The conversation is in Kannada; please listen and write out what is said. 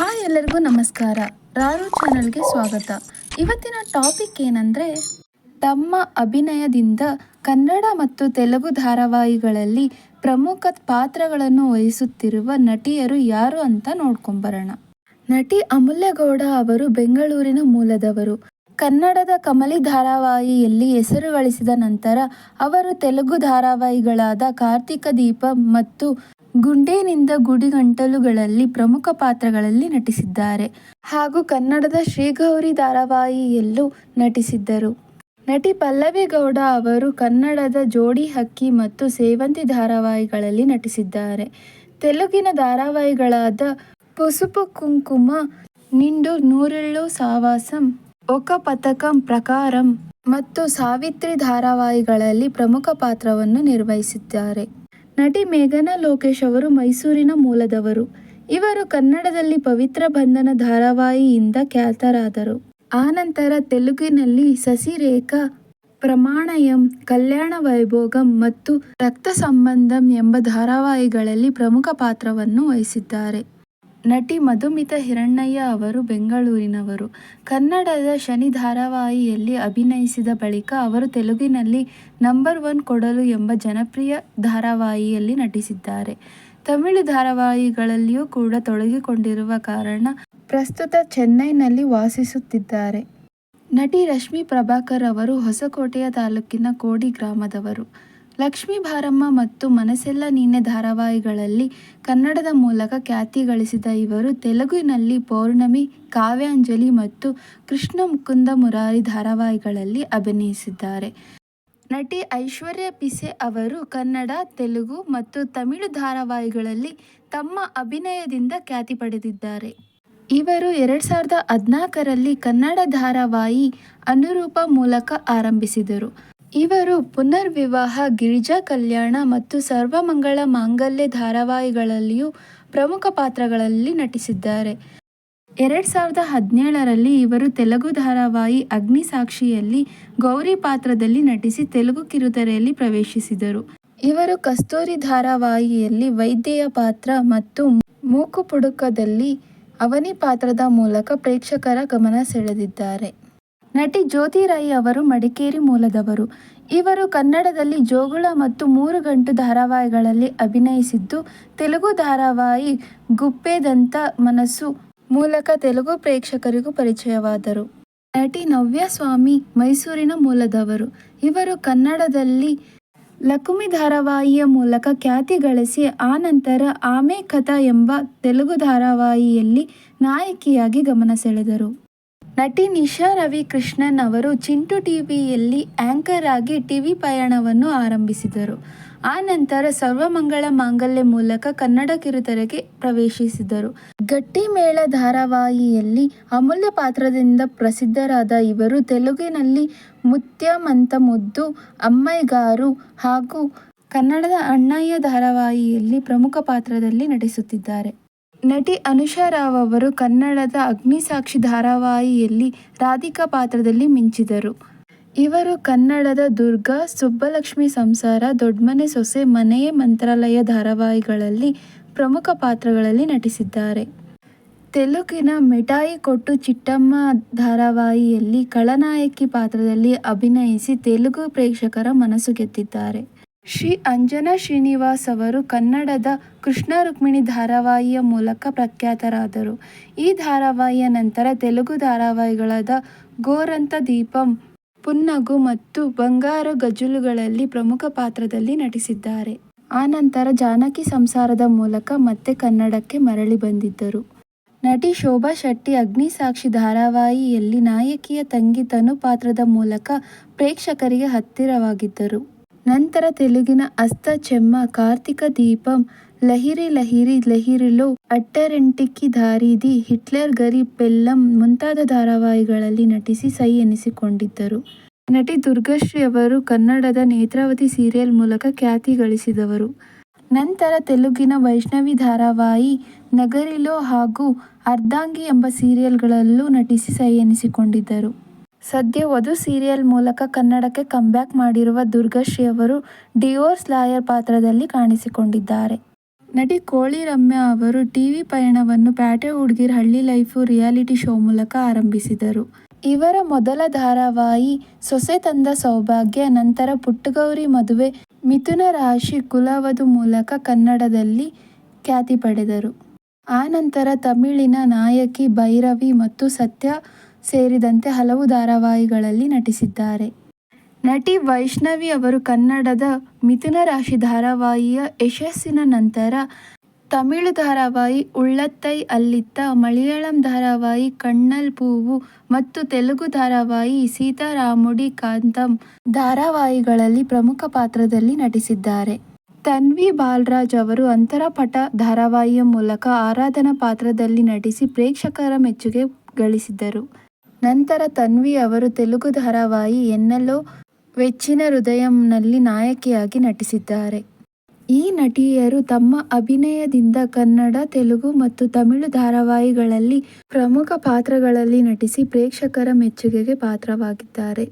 ಹಾಯ್ ಎಲ್ಲರಿಗೂ ನಮಸ್ಕಾರ. ರಾರು ಚಾನಲ್ಗೆ ಸ್ವಾಗತ. ಇವತ್ತಿನ ಟಾಪಿಕ್ ಏನಂದರೆ, ತಮ್ಮ ಅಭಿನಯದಿಂದ ಕನ್ನಡ ಮತ್ತು ತೆಲುಗು ಧಾರಾವಾಹಿಗಳಲ್ಲಿ ಪ್ರಮುಖ ಪಾತ್ರಗಳನ್ನು ವಹಿಸುತ್ತಿರುವ ನಟಿಯರು ಯಾರು ಅಂತ ನೋಡ್ಕೊಂಬರೋಣ. ನಟಿ ಅಮೂಲ್ಯಗೌಡ ಅವರು ಬೆಂಗಳೂರಿನ ಮೂಲದವರು. ಕನ್ನಡದ ಕಮಲಿ ಧಾರಾವಾಹಿಯಲ್ಲಿ ಹೆಸರು ಗಳಿಸಿದ ನಂತರ ಅವರು ತೆಲುಗು ಧಾರಾವಾಹಿಗಳಾದ ಕಾರ್ತಿಕ ದೀಪ ಮತ್ತು ಗುಂಡೇನಿಂದ ಗುಡಿಗಂಟಲುಗಳಲ್ಲಿ ಪ್ರಮುಖ ಪಾತ್ರಗಳಲ್ಲಿ ನಟಿಸಿದ್ದಾರೆ. ಹಾಗೂ ಕನ್ನಡದ ಶ್ರೀಗೌರಿ ಧಾರಾವಾಹಿಯಲ್ಲೂ ನಟಿಸಿದ್ದರು. ನಟಿ ಪಲ್ಲವಿ ಗೌಡ ಅವರು ಕನ್ನಡದ ಜೋಡಿ ಹಕ್ಕಿ ಮತ್ತು ಸೇವಂತಿ ಧಾರಾವಾಹಿಗಳಲ್ಲಿ ನಟಿಸಿದ್ದಾರೆ. ತೆಲುಗಿನ ಧಾರಾವಾಹಿಗಳಾದ ಪುಸುಪು ಕುಂಕುಮ, ನಿಂಡು ನೂರೆಳ್ಳು ಸಾವಾಸಂ ಒಕ ಪತಕಂ ಪ್ರಕಾರಂ ಮತ್ತು ಸಾವಿತ್ರಿ ಧಾರಾವಾಹಿಗಳಲ್ಲಿ ಪ್ರಮುಖ ಪಾತ್ರವನ್ನು ನಿರ್ವಹಿಸಿದ್ದಾರೆ. ನಟಿ ಮೇಘನಾ ಲೋಕೇಶ್ ಅವರು ಮೈಸೂರಿನ ಮೂಲದವರು. ಇವರು ಕನ್ನಡದಲ್ಲಿ ಪವಿತ್ರ ಬಂಧನ ಧಾರಾವಾಹಿಯಿಂದ ಖ್ಯಾತರಾದರು. ಆನಂತರ ತೆಲುಗಿನಲ್ಲಿ ಸಸಿರೇಖಾ, ಪ್ರಮಾಣಯಂ, ಕಲ್ಯಾಣ ವೈಭೋಗಂ ಮತ್ತು ರಕ್ತ ಸಂಬಂಧಂ ಎಂಬ ಧಾರಾವಾಹಿಗಳಲ್ಲಿ ಪ್ರಮುಖ ಪಾತ್ರವನ್ನು ವಹಿಸಿದ್ದಾರೆ. ನಟಿ ಮಧುಮಿತ ಹಿರಣ್ಣಯ್ಯ ಅವರು ಬೆಂಗಳೂರಿನವರು. ಕನ್ನಡದ ಶನಿ ಧಾರಾವಾಹಿಯಲ್ಲಿ ಅಭಿನಯಿಸಿದ ಬಳಿಕ ಅವರು ತೆಲುಗಿನಲ್ಲಿ ನಂಬರ್ ಒನ್ ಕೊಡಲು ಎಂಬ ಜನಪ್ರಿಯ ಧಾರಾವಾಹಿಯಲ್ಲಿ ನಟಿಸಿದ್ದಾರೆ. ತಮಿಳು ಧಾರಾವಾಹಿಗಳಲ್ಲಿಯೂ ಕೂಡ ತೊಡಗಿಕೊಂಡಿರುವ ಕಾರಣ ಪ್ರಸ್ತುತ ಚೆನ್ನೈನಲ್ಲಿ ವಾಸಿಸುತ್ತಿದ್ದಾರೆ. ನಟಿ ರಶ್ಮಿ ಪ್ರಭಾಕರ್ ಅವರು ಹೊಸಕೋಟೆಯ ತಾಲೂಕಿನ ಕೋಡಿ ಗ್ರಾಮದವರು. ಲಕ್ಷ್ಮೀ ಭಾರಮ್ಮ ಮತ್ತು ಮನಸೆಲ್ಲ ನೀನೆ ಧಾರಾವಾಹಿಗಳಲ್ಲಿ ಕನ್ನಡದ ಮೂಲಕ ಖ್ಯಾತಿ ಗಳಿಸಿದ ಇವರು ತೆಲುಗಿನಲ್ಲಿ ಪೌರ್ಣಮಿ, ಕಾವ್ಯಾಂಜಲಿ ಮತ್ತು ಕೃಷ್ಣ ಮುಕುಂದ ಮುರಾರಿ ಧಾರಾವಾಹಿಗಳಲ್ಲಿ ಅಭಿನಯಿಸಿದ್ದಾರೆ. ನಟಿ ಐಶ್ವರ್ಯ ಪಿಸೆ ಅವರು ಕನ್ನಡ, ತೆಲುಗು ಮತ್ತು ತಮಿಳು ಧಾರಾವಾಹಿಗಳಲ್ಲಿ ತಮ್ಮ ಅಭಿನಯದಿಂದ ಖ್ಯಾತಿ ಪಡೆದಿದ್ದಾರೆ. ಇವರು ಎರಡು ಸಾವಿರದ ಹದಿನಾಲ್ಕರಲ್ಲಿ ಕನ್ನಡ ಧಾರಾವಾಹಿ ಅನುರೂಪ ಮೂಲಕ ಆರಂಭಿಸಿದರು. ಇವರು ಪುನರ್ವಿವಾಹ, ಗಿರಿಜಾ ಕಲ್ಯಾಣ ಮತ್ತು ಸರ್ವಮಂಗಳ ಮಾಂಗಲ್ಯ ಧಾರಾವಾಹಿಗಳಲ್ಲಿಯೂ ಪ್ರಮುಖ ಪಾತ್ರಗಳಲ್ಲಿ ನಟಿಸಿದ್ದಾರೆ. ಎರಡು ಸಾವಿರದ ಹದಿನೇಳರಲ್ಲಿ ಇವರು ತೆಲುಗು ಧಾರಾವಾಹಿ ಅಗ್ನಿಸಾಕ್ಷಿಯಲ್ಲಿ ಗೌರಿ ಪಾತ್ರದಲ್ಲಿ ನಟಿಸಿ ತೆಲುಗು ಕಿರುತೆರೆಯಲ್ಲಿ ಪ್ರವೇಶಿಸಿದರು. ಇವರು ಕಸ್ತೂರಿ ಧಾರಾವಾಹಿಯಲ್ಲಿ ವೈದ್ಯೆಯ ಪಾತ್ರ ಮತ್ತು ಮೂಕು ಪುಡುಕದಲ್ಲಿ ಅವನಿ ಪಾತ್ರದ ಮೂಲಕ ಪ್ರೇಕ್ಷಕರ ಗಮನ ಸೆಳೆದಿದ್ದಾರೆ. ನಟಿ ಜ್ಯೋತಿ ರೈ ಅವರು ಮಡಿಕೇರಿ ಮೂಲದವರು. ಇವರು ಕನ್ನಡದಲ್ಲಿ ಜೋಗುಳ ಮತ್ತು ಮೂರು ಗಂಟು ಧಾರಾವಾಹಿಗಳಲ್ಲಿ ಅಭಿನಯಿಸಿದ್ದು, ತೆಲುಗು ಧಾರಾವಾಹಿ ಗುಪ್ಪೆದಂತ ಮನಸ್ಸು ಮೂಲಕ ತೆಲುಗು ಪ್ರೇಕ್ಷಕರಿಗೂ ಪರಿಚಯವಾದರು. ನಟಿ ನವ್ಯ ಸ್ವಾಮಿ ಮೈಸೂರಿನ ಮೂಲದವರು. ಇವರು ಕನ್ನಡದಲ್ಲಿ ಲಕುಮಿ ಧಾರಾವಾಹಿಯ ಮೂಲಕ ಖ್ಯಾತಿ ಗಳಿಸಿ ಆನಂತರ ಆಮೆ ಕಥಾ ಎಂಬ ತೆಲುಗು ಧಾರಾವಾಹಿಯಲ್ಲಿ ನಾಯಕಿಯಾಗಿ ಗಮನ ಸೆಳೆದರು. ನಟಿ ನಿಶಾ ರವಿಕೃಷ್ಣನ್ ಅವರು ಚಿಂಟು ಟಿವಿಯಲ್ಲಿ ಆಂಕರ್ ಆಗಿ ಟಿವಿ ಪಯಣವನ್ನು ಆರಂಭಿಸಿದರು. ಆ ನಂತರ ಸರ್ವಮಂಗಳ ಮಾಂಗಲ್ಯ ಮೂಲಕ ಕನ್ನಡ ಕಿರುತೆರೆಗೆ ಪ್ರವೇಶಿಸಿದರು. ಗಟ್ಟಿಮೇಳ ಧಾರಾವಾಹಿಯಲ್ಲಿ ಅಮೂಲ್ಯ ಪಾತ್ರದಿಂದ ಪ್ರಸಿದ್ಧರಾದ ಇವರು ತೆಲುಗಿನಲ್ಲಿ ಮುತ್ಯಮಂತ ಮುದ್ದು ಅಮ್ಮೈಗಾರು ಹಾಗೂ ಕನ್ನಡದ ಅಣ್ಣಯ್ಯ ಧಾರಾವಾಹಿಯಲ್ಲಿ ಪ್ರಮುಖ ಪಾತ್ರದಲ್ಲಿ ನಟಿಸುತ್ತಿದ್ದಾರೆ. ನಟಿ ಅನುಷಾ ರಾವ್ ಅವರು ಕನ್ನಡದ ಅಗ್ನಿಸಾಕ್ಷಿ ಧಾರಾವಾಹಿಯಲ್ಲಿ ರಾಧಿಕಾ ಪಾತ್ರದಲ್ಲಿ ಮಿಂಚಿದರು. ಇವರು ಕನ್ನಡದ ದುರ್ಗಾ, ಸುಬ್ಬಲಕ್ಷ್ಮಿ ಸಂಸಾರ ದೊಡ್ಮನೆ ಸೊಸೆ, ಮನೆಯೇ ಮಂತ್ರಾಲಯ ಧಾರಾವಾಹಿಗಳಲ್ಲಿ ಪ್ರಮುಖ ಪಾತ್ರಗಳಲ್ಲಿ ನಟಿಸಿದ್ದಾರೆ. ತೆಲುಗಿನ ಮಿಠಾಯಿ ಕೊಟ್ಟು ಚಿಟ್ಟಮ್ಮ ಧಾರಾವಾಹಿಯಲ್ಲಿ ಖಳನಾಯಕಿ ಪಾತ್ರದಲ್ಲಿ ಅಭಿನಯಿಸಿ ತೆಲುಗು ಪ್ರೇಕ್ಷಕರ ಮನಸ್ಸು ಗೆದ್ದಿದ್ದಾರೆ. ಶ್ರೀ ಅಂಜನಾ ಶ್ರೀನಿವಾಸ್ ಅವರು ಕನ್ನಡದ ಕೃಷ್ಣ ರುಕ್ಮಿಣಿ ಧಾರಾವಾಹಿಯ ಮೂಲಕ ಪ್ರಖ್ಯಾತರಾದರು. ಈ ಧಾರಾವಾಹಿಯ ನಂತರ ತೆಲುಗು ಧಾರಾವಾಹಿಗಳಾದ ಗೋರಂತ ದೀಪಂ, ಪುನ್ನಗು ಮತ್ತು ಬಂಗಾರ ಗಜಲುಗಳಲ್ಲಿ ಪ್ರಮುಖ ಪಾತ್ರದಲ್ಲಿ ನಟಿಸಿದ್ದಾರೆ. ಆನಂತರ ಜಾನಕಿ ಸಂಸಾರದ ಮೂಲಕ ಮತ್ತೆ ಕನ್ನಡಕ್ಕೆ ಮರಳಿ ಬಂದಿದ್ದರು. ನಟಿ ಶೋಭಾ ಶೆಟ್ಟಿ ಅಗ್ನಿಸಾಕ್ಷಿ ಧಾರಾವಾಹಿಯಲ್ಲಿ ನಾಯಕಿಯ ತಂಗಿ ತನು ಪಾತ್ರದ ಮೂಲಕ ಪ್ರೇಕ್ಷಕರಿಗೆ ಹತ್ತಿರವಾಗಿದ್ದರು. ನಂತರ ತೆಲುಗಿನ ಅಸ್ತ ಚೆಮ್ಮ ಕಾರ್ತಿಕ ದೀಪಂ, ಲಹಿರಿ ಲಹಿರಿ ಲಹಿರಿಲೋ, ಅಟ್ಟರೆಂಟಿಕ್ಕಿ ದಾರಿದಿ ಹಿಟ್ಲರ್ ಗರಿ ಪೆಲ್ಲಂ ಮುಂತಾದ ಧಾರಾವಾಹಿಗಳಲ್ಲಿ ನಟಿಸಿ ಸೈ ಎನಿಸಿಕೊಂಡಿದ್ದರು. ನಟಿ ದುರ್ಗಾಶ್ರೀ ಅವರು ಕನ್ನಡದ ನೇತ್ರಾವತಿ ಸೀರಿಯಲ್ ಮೂಲಕ ಖ್ಯಾತಿ ಗಳಿಸಿದವರು. ನಂತರ ತೆಲುಗಿನ ವೈಷ್ಣವಿ ಧಾರಾವಾಹಿ ನಗರಿಲೋ ಹಾಗೂ ಅರ್ಧಾಂಗಿ ಎಂಬ ಸೀರಿಯಲ್ಗಳಲ್ಲೂ ನಟಿಸಿ ಸೈ ಎನಿಸಿಕೊಂಡಿದ್ದರು. ಸದ್ಯ ವಧು ಸೀರಿಯಲ್ ಮೂಲಕ ಕನ್ನಡಕ್ಕೆ ಕಮ್ಬ್ಯಾಕ್ ಮಾಡಿರುವ ದುರ್ಗಶ್ರೀ ಅವರು ಡಿವೋರ್ಸ್ ಲಾಯರ್ ಪಾತ್ರದಲ್ಲಿ ಕಾಣಿಸಿಕೊಂಡಿದ್ದಾರೆ. ನಟಿ ಕೋಳಿ ರಮ್ಯಾ ಅವರು ಟಿವಿ ಪಯಣವನ್ನು ಪ್ಯಾಟೆ ಹುಡುಗಿರ್ ಹಳ್ಳಿ ಲೈಫು ರಿಯಾಲಿಟಿ ಶೋ ಮೂಲಕ ಆರಂಭಿಸಿದರು. ಇವರ ಮೊದಲ ಧಾರಾವಾಹಿ ಸೊಸೆ ತಂದ ಸೌಭಾಗ್ಯ, ನಂತರ ಪುಟ್ಟಗೌರಿ ಮದುವೆ ಮಿಥುನ ರಾಶಿ ಕುಲವಧು ಮೂಲಕ ಕನ್ನಡದಲ್ಲಿ ಖ್ಯಾತಿ ಪಡೆದರು. ಆ ನಂತರ ತಮಿಳಿನ ನಾಯಕಿ ಭೈರವಿ ಮತ್ತು ಸತ್ಯ ಸೇರಿದಂತೆ ಹಲವು ಧಾರಾವಾಹಿಗಳಲ್ಲಿ ನಟಿಸಿದ್ದಾರೆ. ನಟಿ ವೈಷ್ಣವಿ ಅವರು ಕನ್ನಡದ ಮಿಥುನ ರಾಶಿ ಧಾರಾವಾಹಿಯ ಯಶಸ್ಸಿನ ನಂತರ ತಮಿಳು ಧಾರಾವಾಹಿ ಉಳ್ಳತ್ತೈ ಅಲ್ಲಿತ್ತ ಮಲಯಾಳಂ ಧಾರಾವಾಹಿ ಕಣ್ಣಲ್ ಪೂವು ಮತ್ತು ತೆಲುಗು ಧಾರಾವಾಹಿ ಸೀತಾರಾಮುಡಿ ಕಾಂತಂ ಧಾರಾವಾಹಿಗಳಲ್ಲಿ ಪ್ರಮುಖ ಪಾತ್ರದಲ್ಲಿ ನಟಿಸಿದ್ದಾರೆ. ತನ್ವಿ ಬಾಲರಾಜ್ ಅವರು ಅಂತರಪಟ ಧಾರಾವಾಹಿಯ ಮೂಲಕ ಆರಾಧನಾ ಪಾತ್ರದಲ್ಲಿ ನಟಿಸಿ ಪ್ರೇಕ್ಷಕರ ಮೆಚ್ಚುಗೆ ಗಳಿಸಿದ್ದರು. ನಂತರ ತನ್ವಿ ಅವರು ತೆಲುಗು ಧಾರಾವಾಹಿ ಎನ್ನಲೋ ವೆಚ್ಚಿನ ಹೃದಯಂನಲ್ಲಿ ನಾಯಕಿಯಾಗಿ ನಟಿಸಿದ್ದಾರೆ. ಈ ನಟಿಯರು ತಮ್ಮ ಅಭಿನಯದಿಂದ ಕನ್ನಡ, ತೆಲುಗು ಮತ್ತು ತಮಿಳು ಧಾರಾವಾಹಿಗಳಲ್ಲಿ ಪ್ರಮುಖ ಪಾತ್ರಗಳಲ್ಲಿ ನಟಿಸಿ ಪ್ರೇಕ್ಷಕರ ಮೆಚ್ಚುಗೆಗೆ ಪಾತ್ರವಾಗಿದ್ದಾರೆ.